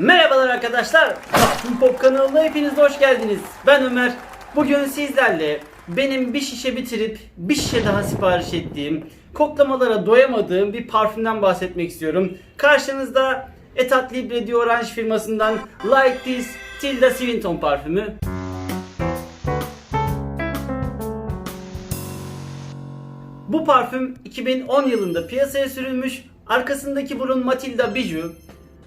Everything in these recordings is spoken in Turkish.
Merhabalar arkadaşlar. Parfüm Pop kanalına hepiniz hoş geldiniz. Ben Ömer. Bugün sizlerle benim bir şişe bitirip bir şişe daha sipariş ettiğim, koklamalara doyamadığım bir parfümden bahsetmek istiyorum. Karşınızda Etat Libre Di Orange firmasından Like This Tilda Swinton parfümü. Bu parfüm 2010 yılında piyasaya sürülmüş. Arkasındaki burun Matilda Bijou.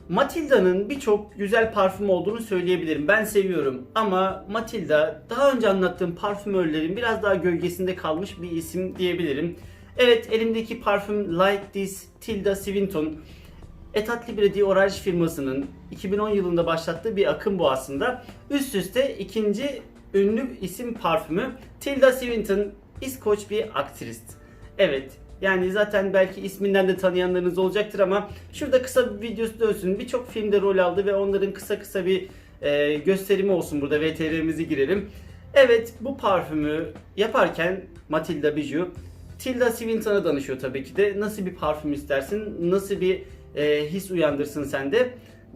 Matilda'nın birçok güzel parfüm olduğunu söyleyebilirim. Ben seviyorum ama Matilda daha önce anlattığım parfümörlerin biraz daha gölgesinde kalmış bir isim diyebilirim. Evet elimdeki parfüm Like This Tilda Swinton Etat Libre Di Orange firmasının 2010 yılında başlattığı bir akım bu aslında. Üst üste ikinci ünlü isim parfümü Tilda Swinton İskoç bir aktrist. Evet yani zaten belki isminden de tanıyanlarınız olacaktır ama şurada kısa bir videosu dönsün. Birçok filmde rol aldı ve onların kısa kısa bir e, gösterimi olsun burada VTR'mizi girelim. Evet bu parfümü yaparken Matilda Bijou Tilda Swinton'a danışıyor tabii ki de. Nasıl bir parfüm istersin? Nasıl bir e, his uyandırsın sende?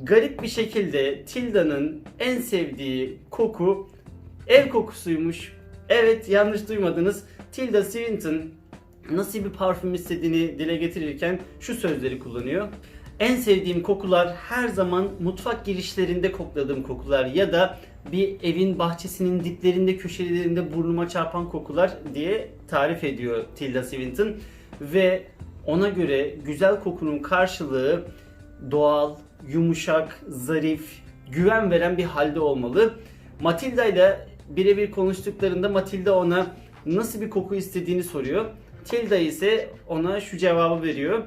Garip bir şekilde Tilda'nın en sevdiği koku ev kokusuymuş. Evet yanlış duymadınız. Tilda Swinton nasıl bir parfüm istediğini dile getirirken şu sözleri kullanıyor. En sevdiğim kokular her zaman mutfak girişlerinde kokladığım kokular ya da bir evin bahçesinin diplerinde köşelerinde burnuma çarpan kokular diye tarif ediyor Tilda Swinton ve ona göre güzel kokunun karşılığı doğal, yumuşak, zarif, güven veren bir halde olmalı. Matilda ile birebir konuştuklarında Matilda ona nasıl bir koku istediğini soruyor. Tilda ise ona şu cevabı veriyor.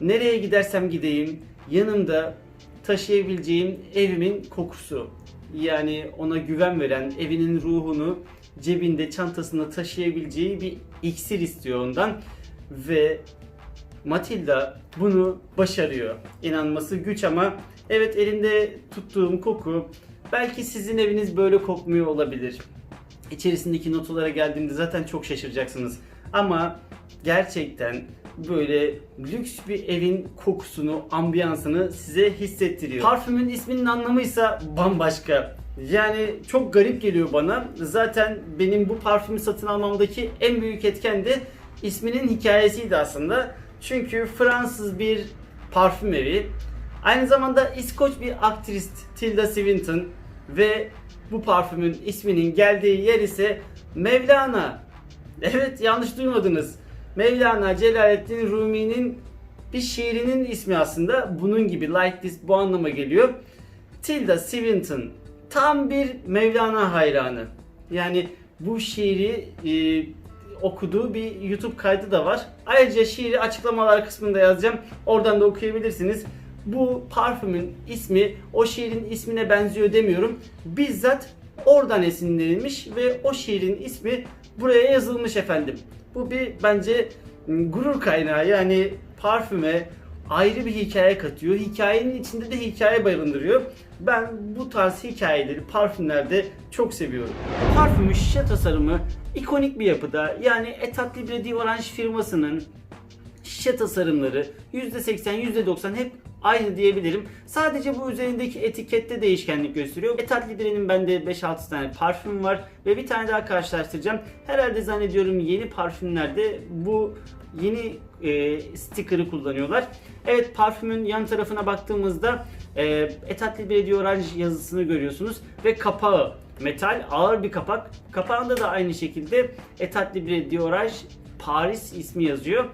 Nereye gidersem gideyim yanımda taşıyabileceğim evimin kokusu. Yani ona güven veren, evinin ruhunu cebinde, çantasında taşıyabileceği bir iksir istiyor ondan. Ve Matilda bunu başarıyor. İnanması güç ama evet elimde tuttuğum koku belki sizin eviniz böyle kokmuyor olabilir. İçerisindeki notalara geldiğimde zaten çok şaşıracaksınız. Ama gerçekten böyle lüks bir evin kokusunu, ambiyansını size hissettiriyor. Parfümün isminin anlamıysa bambaşka. Yani çok garip geliyor bana. Zaten benim bu parfümü satın almamdaki en büyük etken de isminin hikayesiydi aslında. Çünkü Fransız bir parfüm evi. Aynı zamanda İskoç bir aktrist Tilda Swinton ve bu parfümün isminin geldiği yer ise Mevlana. Evet yanlış duymadınız. Mevlana Celaleddin Rumi'nin bir şiirinin ismi aslında bunun gibi like this bu anlama geliyor. Tilda Swinton tam bir Mevlana hayranı. Yani bu şiiri e, okuduğu bir YouTube kaydı da var. Ayrıca şiiri açıklamalar kısmında yazacağım. Oradan da okuyabilirsiniz. Bu parfümün ismi o şiirin ismine benziyor demiyorum. Bizzat oradan esinlenilmiş ve o şiirin ismi buraya yazılmış efendim. Bu bir bence gurur kaynağı yani parfüme ayrı bir hikaye katıyor. Hikayenin içinde de hikaye barındırıyor. Ben bu tarz hikayeleri parfümlerde çok seviyorum. Parfümün şişe tasarımı ikonik bir yapıda. Yani Etat Libre Di Orange firmasının şişe tasarımları %80 %90 hep aynı diyebilirim. Sadece bu üzerindeki etikette değişkenlik gösteriyor. Etat Libre'nin bende 5-6 tane parfüm var ve bir tane daha karşılaştıracağım. Herhalde zannediyorum yeni parfümlerde bu yeni e, sticker'ı kullanıyorlar. Evet parfümün yan tarafına baktığımızda e, Etat Libre Di Orange yazısını görüyorsunuz ve kapağı metal ağır bir kapak. Kapağında da aynı şekilde Etat Libre Di Orange Paris ismi yazıyor.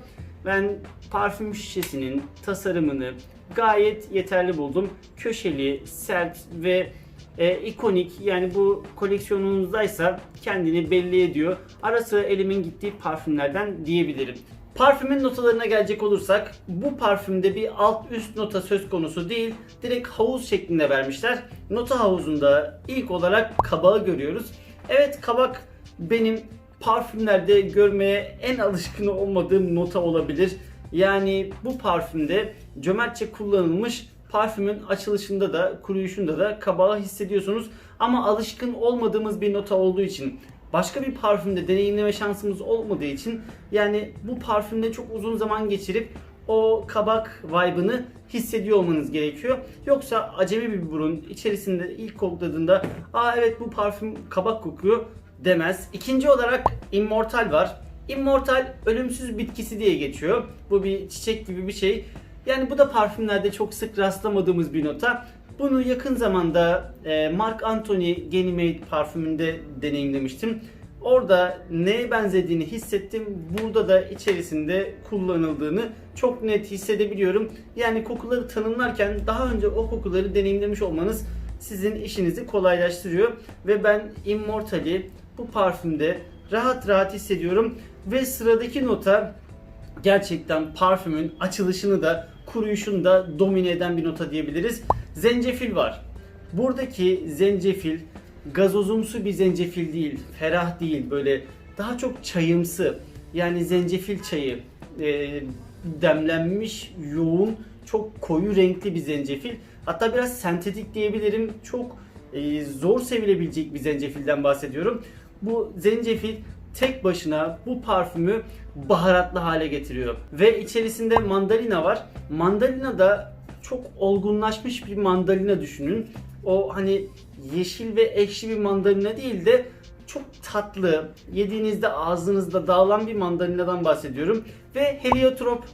Ben parfüm şişesinin tasarımını gayet yeterli buldum. Köşeli, sert ve e, ikonik yani bu koleksiyonunuzdaysa kendini belli ediyor. Ara sıra elimin gittiği parfümlerden diyebilirim. Parfümün notalarına gelecek olursak bu parfümde bir alt üst nota söz konusu değil. Direkt havuz şeklinde vermişler. Nota havuzunda ilk olarak kabağı görüyoruz. Evet kabak benim parfümlerde görmeye en alışkın olmadığım nota olabilir. Yani bu parfümde cömertçe kullanılmış parfümün açılışında da kuruyuşunda da kabağı hissediyorsunuz. Ama alışkın olmadığımız bir nota olduğu için başka bir parfümde deneyimleme şansımız olmadığı için yani bu parfümde çok uzun zaman geçirip o kabak vibe'ını hissediyor olmanız gerekiyor. Yoksa acemi bir burun içerisinde ilk kokladığında aa evet bu parfüm kabak kokuyor demez. İkinci olarak Immortal var. Immortal ölümsüz bitkisi diye geçiyor. Bu bir çiçek gibi bir şey. Yani bu da parfümlerde çok sık rastlamadığımız bir nota. Bunu yakın zamanda e, Marc Anthony Ganymede parfümünde deneyimlemiştim. Orada neye benzediğini hissettim. Burada da içerisinde kullanıldığını çok net hissedebiliyorum. Yani kokuları tanımlarken daha önce o kokuları deneyimlemiş olmanız sizin işinizi kolaylaştırıyor. Ve ben Immortal'i bu parfümde rahat rahat hissediyorum. Ve sıradaki nota gerçekten parfümün açılışını da kuruyuşunu da domine eden bir nota diyebiliriz. Zencefil var. Buradaki zencefil gazozumsu bir zencefil değil, ferah değil böyle daha çok çayımsı. Yani zencefil çayı e, demlenmiş, yoğun, çok koyu renkli bir zencefil. Hatta biraz sentetik diyebilirim. Çok e, zor sevilebilecek bir zencefilden bahsediyorum. Bu zencefil tek başına bu parfümü baharatlı hale getiriyor. Ve içerisinde mandalina var. Mandalina da çok olgunlaşmış bir mandalina düşünün. O hani yeşil ve ekşi bir mandalina değil de çok tatlı, yediğinizde ağzınızda dağılan bir mandalinadan bahsediyorum. Ve heliotrop.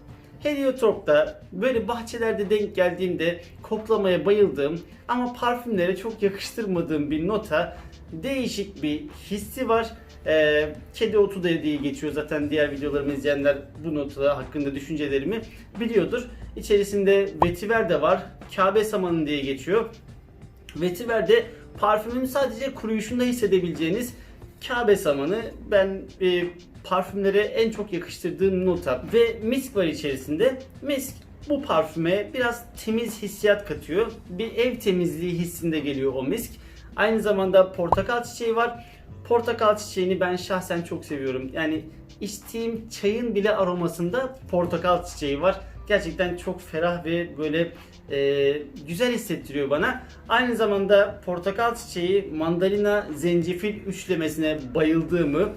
Heliotrop da böyle bahçelerde denk geldiğimde koklamaya bayıldığım ama parfümlere çok yakıştırmadığım bir nota. Değişik bir hissi var. Ee, kedi otu da diye geçiyor zaten diğer videolarımı izleyenler bu nota hakkında düşüncelerimi biliyordur. İçerisinde vetiver de var. Kabe samanı diye geçiyor. Vetiver de parfümün sadece kuruyuşunda hissedebileceğiniz Kabe samanı. Ben e, parfümlere en çok yakıştırdığım nota ve misk var içerisinde. Misk bu parfüme biraz temiz hissiyat katıyor. Bir ev temizliği hissinde geliyor o misk. Aynı zamanda portakal çiçeği var. Portakal çiçeğini ben şahsen çok seviyorum. Yani içtiğim çayın bile aromasında portakal çiçeği var. Gerçekten çok ferah ve böyle e, güzel hissettiriyor bana. Aynı zamanda portakal çiçeği, mandalina, zencefil üçlemesine bayıldığımı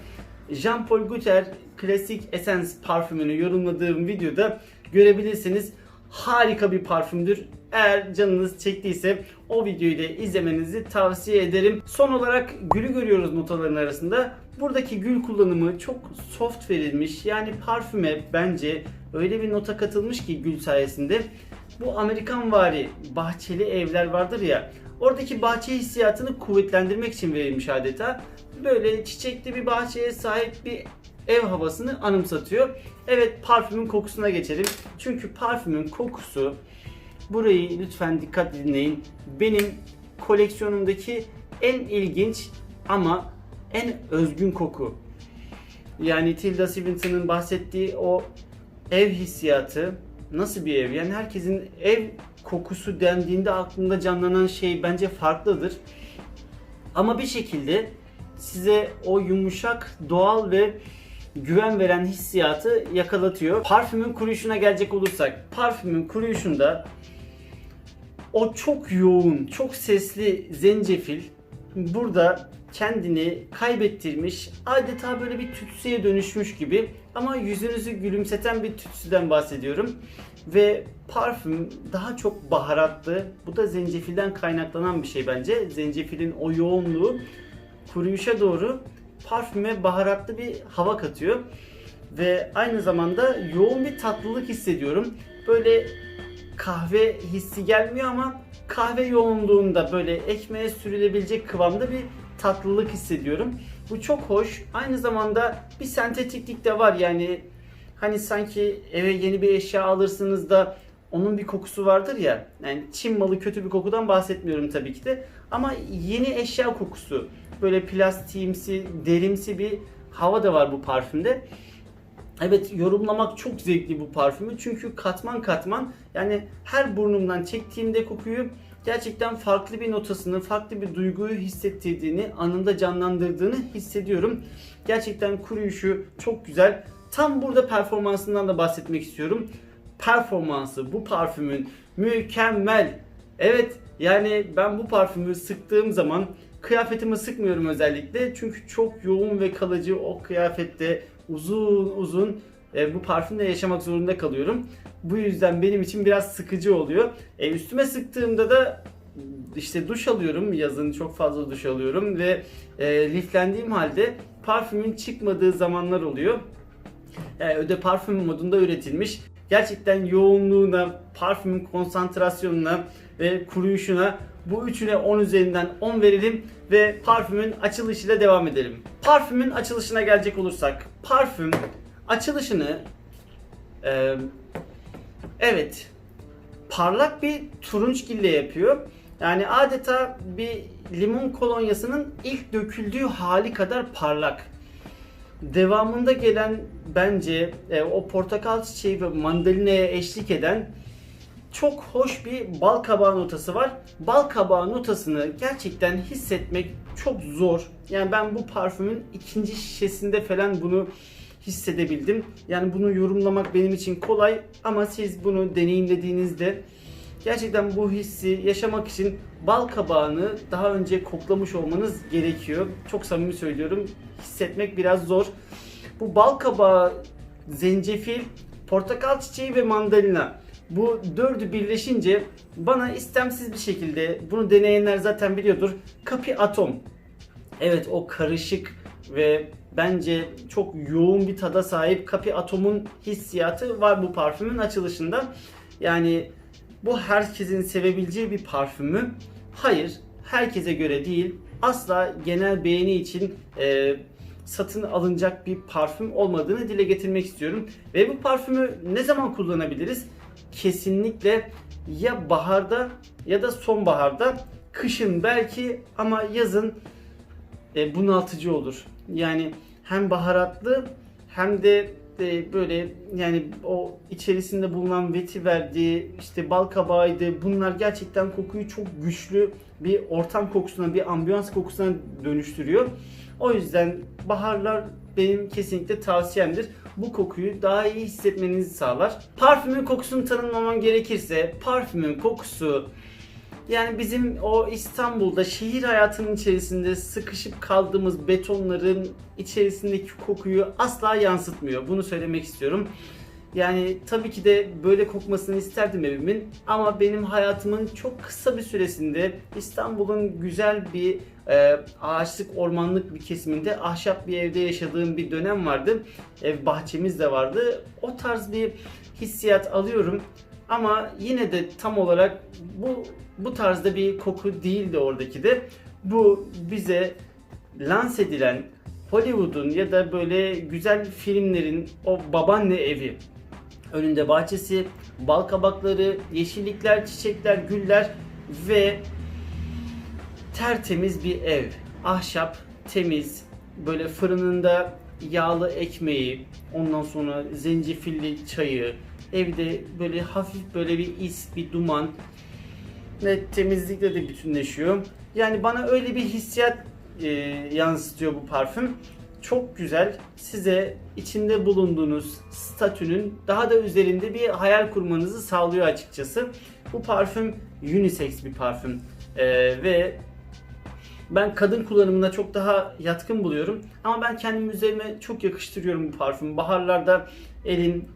Jean Paul Gaultier Klasik Essence parfümünü yorumladığım videoda görebilirsiniz. Harika bir parfümdür. Eğer canınız çektiyse o videoyu da izlemenizi tavsiye ederim. Son olarak gülü görüyoruz notaların arasında. Buradaki gül kullanımı çok soft verilmiş. Yani parfüme bence öyle bir nota katılmış ki gül sayesinde. Bu Amerikan vari bahçeli evler vardır ya. Oradaki bahçe hissiyatını kuvvetlendirmek için verilmiş adeta. Böyle çiçekli bir bahçeye sahip bir ev havasını anımsatıyor. Evet parfümün kokusuna geçelim. Çünkü parfümün kokusu burayı lütfen dikkat dinleyin. Benim koleksiyonumdaki en ilginç ama en özgün koku. Yani Tilda Swinton'ın bahsettiği o ev hissiyatı nasıl bir ev? Yani herkesin ev kokusu dendiğinde aklında canlanan şey bence farklıdır. Ama bir şekilde size o yumuşak, doğal ve güven veren hissiyatı yakalatıyor. Parfümün kuruyuşuna gelecek olursak, parfümün kuruyuşunda o çok yoğun, çok sesli zencefil burada kendini kaybettirmiş, adeta böyle bir tütsüye dönüşmüş gibi ama yüzünüzü gülümseten bir tütsüden bahsediyorum. Ve parfüm daha çok baharatlı. Bu da zencefilden kaynaklanan bir şey bence. Zencefilin o yoğunluğu kuruyuşa doğru parfüme baharatlı bir hava katıyor. Ve aynı zamanda yoğun bir tatlılık hissediyorum. Böyle kahve hissi gelmiyor ama kahve yoğunluğunda böyle ekmeğe sürülebilecek kıvamda bir tatlılık hissediyorum. Bu çok hoş. Aynı zamanda bir sentetiklik de var yani hani sanki eve yeni bir eşya alırsınız da onun bir kokusu vardır ya. Yani Çin malı kötü bir kokudan bahsetmiyorum tabii ki de. Ama yeni eşya kokusu. Böyle plastiğimsi, derimsi bir hava da var bu parfümde. Evet yorumlamak çok zevkli bu parfümü çünkü katman katman yani her burnumdan çektiğimde kokuyu gerçekten farklı bir notasını, farklı bir duyguyu hissettirdiğini, anında canlandırdığını hissediyorum. Gerçekten kuruyuşu çok güzel. Tam burada performansından da bahsetmek istiyorum. Performansı bu parfümün mükemmel. Evet yani ben bu parfümü sıktığım zaman kıyafetimi sıkmıyorum özellikle. Çünkü çok yoğun ve kalıcı o kıyafette uzun uzun e, bu parfümle yaşamak zorunda kalıyorum. Bu yüzden benim için biraz sıkıcı oluyor. E, üstüme sıktığımda da işte duş alıyorum. Yazın çok fazla duş alıyorum ve e, liflendiğim halde parfümün çıkmadığı zamanlar oluyor. Yani öde parfüm modunda üretilmiş. Gerçekten yoğunluğuna, parfümün konsantrasyonuna ve kuruyuşuna bu üçüne 10 üzerinden 10 verelim ve parfümün açılışıyla devam edelim. Parfümün açılışına gelecek olursak, parfüm açılışını e, evet parlak bir turunçgille yapıyor. Yani adeta bir limon kolonyasının ilk döküldüğü hali kadar parlak. Devamında gelen bence e, o portakal çiçeği ve mandalinaya eşlik eden çok hoş bir bal kabağı notası var. Bal kabağı notasını gerçekten hissetmek çok zor. Yani ben bu parfümün ikinci şişesinde falan bunu hissedebildim. Yani bunu yorumlamak benim için kolay ama siz bunu deneyimlediğinizde gerçekten bu hissi yaşamak için bal kabağını daha önce koklamış olmanız gerekiyor. Çok samimi söylüyorum. Hissetmek biraz zor. Bu bal kabağı, zencefil, portakal çiçeği ve mandalina bu dördü birleşince bana istemsiz bir şekilde bunu deneyenler zaten biliyordur. Kapi atom. Evet o karışık ve bence çok yoğun bir tada sahip Kapi Atom'un hissiyatı var bu parfümün açılışında. Yani bu herkesin sevebileceği bir parfüm mü? Hayır, herkese göre değil. Asla genel beğeni için e, satın alınacak bir parfüm olmadığını dile getirmek istiyorum. Ve bu parfümü ne zaman kullanabiliriz? Kesinlikle ya baharda ya da sonbaharda, kışın belki ama yazın e, bunaltıcı olur. Yani hem baharatlı hem de e, böyle yani o içerisinde bulunan veti verdiği işte bal kabağıydı bunlar gerçekten kokuyu çok güçlü bir ortam kokusuna bir ambiyans kokusuna dönüştürüyor. O yüzden baharlar benim kesinlikle tavsiyemdir. Bu kokuyu daha iyi hissetmenizi sağlar. Parfümün kokusunu tanımlamam gerekirse parfümün kokusu yani bizim o İstanbul'da şehir hayatının içerisinde sıkışıp kaldığımız betonların içerisindeki kokuyu asla yansıtmıyor. Bunu söylemek istiyorum. Yani tabii ki de böyle kokmasını isterdim evimin ama benim hayatımın çok kısa bir süresinde İstanbul'un güzel bir e, ağaçlık ormanlık bir kesiminde ahşap bir evde yaşadığım bir dönem vardı. Ev bahçemiz de vardı. O tarz bir hissiyat alıyorum. Ama yine de tam olarak bu bu tarzda bir koku değildi oradaki de. Bu bize lanse edilen Hollywood'un ya da böyle güzel filmlerin o babaanne evi önünde bahçesi, bal kabakları, yeşillikler, çiçekler, güller ve tertemiz bir ev. Ahşap, temiz, böyle fırınında yağlı ekmeği, ondan sonra zencefilli çayı, evde böyle hafif böyle bir is, bir duman ve temizlikle de bütünleşiyor. Yani bana öyle bir hissiyat e, yansıtıyor bu parfüm. Çok güzel. Size içinde bulunduğunuz statünün daha da üzerinde bir hayal kurmanızı sağlıyor açıkçası. Bu parfüm unisex bir parfüm. E, ve ben kadın kullanımına çok daha yatkın buluyorum. Ama ben kendim üzerime çok yakıştırıyorum bu parfümü. Baharlarda elin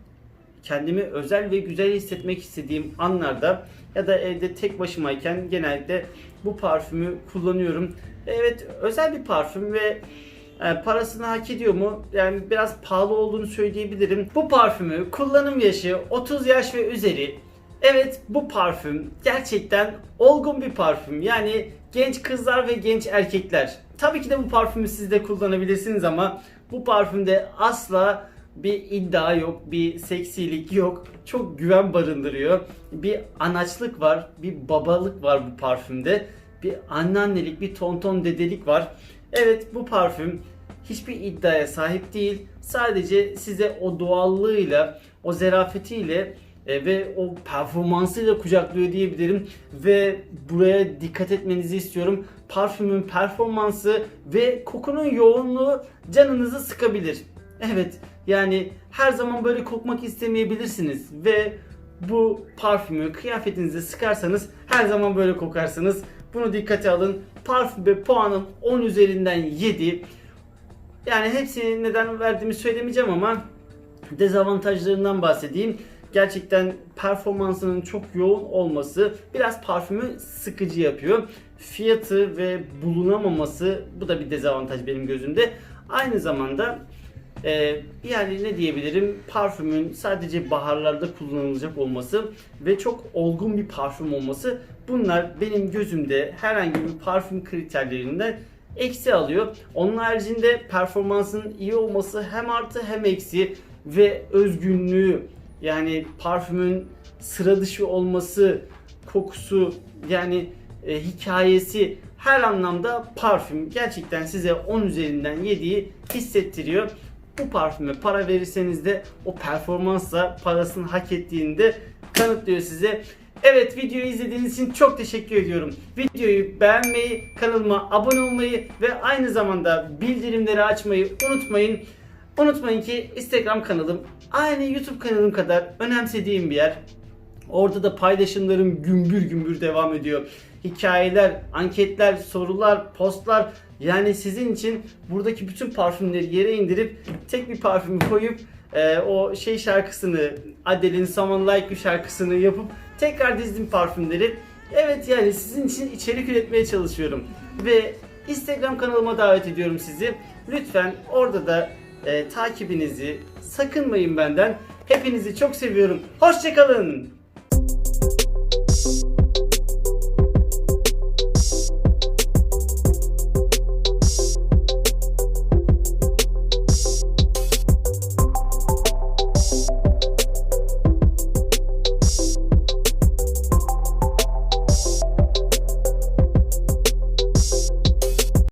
kendimi özel ve güzel hissetmek istediğim anlarda ya da evde tek başımayken genellikle bu parfümü kullanıyorum. Evet özel bir parfüm ve e, parasını hak ediyor mu? Yani biraz pahalı olduğunu söyleyebilirim. Bu parfümü kullanım yaşı 30 yaş ve üzeri. Evet bu parfüm gerçekten olgun bir parfüm. Yani genç kızlar ve genç erkekler. Tabii ki de bu parfümü siz de kullanabilirsiniz ama bu parfümde asla bir iddia yok, bir seksilik yok. Çok güven barındırıyor. Bir anaçlık var, bir babalık var bu parfümde. Bir anneannelik, bir tonton dedelik var. Evet bu parfüm hiçbir iddiaya sahip değil. Sadece size o doğallığıyla, o zerafetiyle e, ve o performansıyla kucaklıyor diyebilirim. Ve buraya dikkat etmenizi istiyorum. Parfümün performansı ve kokunun yoğunluğu canınızı sıkabilir. Evet yani her zaman böyle kokmak istemeyebilirsiniz ve bu parfümü kıyafetinize sıkarsanız her zaman böyle kokarsınız. Bunu dikkate alın. Parfüme puanım 10 üzerinden 7. Yani hepsini neden verdiğimi söylemeyeceğim ama dezavantajlarından bahsedeyim. gerçekten performansının çok yoğun olması biraz parfümü sıkıcı yapıyor. Fiyatı ve bulunamaması bu da bir dezavantaj benim gözümde. Aynı zamanda e, yani ne diyebilirim parfümün sadece baharlarda kullanılacak olması ve çok olgun bir parfüm olması bunlar benim gözümde herhangi bir parfüm kriterlerinden eksi alıyor. Onun haricinde performansın iyi olması hem artı hem eksi ve özgünlüğü yani parfümün sıra dışı olması, kokusu yani e, hikayesi her anlamda parfüm gerçekten size 10 üzerinden 7'yi hissettiriyor. Bu parfüme para verirseniz de o performansla parasını hak ettiğini de kanıtlıyor size. Evet videoyu izlediğiniz için çok teşekkür ediyorum. Videoyu beğenmeyi, kanalıma abone olmayı ve aynı zamanda bildirimleri açmayı unutmayın. Unutmayın ki Instagram kanalım aynı YouTube kanalım kadar önemsediğim bir yer. Orada da paylaşımlarım gümbür gümbür devam ediyor. Hikayeler, anketler, sorular, postlar yani sizin için buradaki bütün parfümleri yere indirip tek bir parfümü koyup e, o şey şarkısını Adele'in Someone Like You şarkısını yapıp tekrar dizdim parfümleri. Evet yani sizin için içerik üretmeye çalışıyorum. Ve Instagram kanalıma davet ediyorum sizi. Lütfen orada da e, takibinizi sakınmayın benden. Hepinizi çok seviyorum. Hoşçakalın.